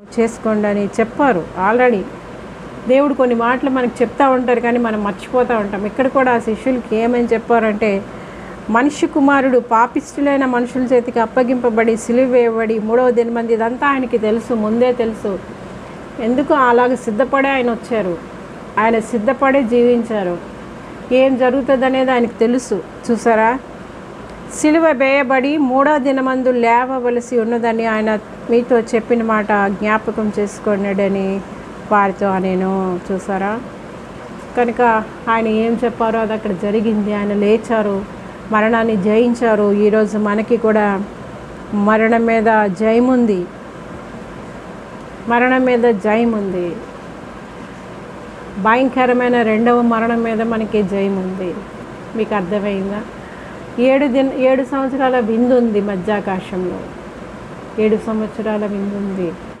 చేసుకోండి అని చెప్పారు. ఆల్రెడీ దేవుడు కొన్ని మాటలు మనకు చెప్తా ఉంటారు కానీ మనం మర్చిపోతూ ఉంటాం. ఇక్కడ కూడా ఆ శిష్యులకి ఏమని చెప్పారంటే మనిషి కుమారుడు పాపిష్టులైన మనుషుల చేతికి అప్పగింపబడి సిలివేయబడి మూడవ దినమంది ఇదంతా ఆయనకి తెలుసు ముందే తెలుసు. ఎందుకు అలాగ సిద్ధపడే ఆయన వచ్చారు? ఆయన సిద్ధపడే జీవించారు. ఏం జరుగుతుంది అనేది ఆయనకు తెలుసు. చూసారా? సిలువ వేయబడి మూడో దినమందు లేవవలసి ఉన్నదని ఆయన మీతో చెప్పిన మాట జ్ఞాపకం చేసుకున్నాడని వారితో నేను చూసారా కనుక ఆయన ఏం చెప్పారో అది అక్కడ జరిగింది. ఆయన లేచారు మరణాన్ని జయించారు. ఈరోజు మనకి కూడా మరణం మీద జయముంది మరణం మీద జయం ఉంది. భయంకరమైన రెండవ మరణం మీద మనకి జయం ఉంది. మీకు అర్థమైందా? ఏడు దిన ఏడు సంవత్సరాల విందు ఉంది మధ్యాకాశంలో. ఏడు సంవత్సరాల విందు ఉంది.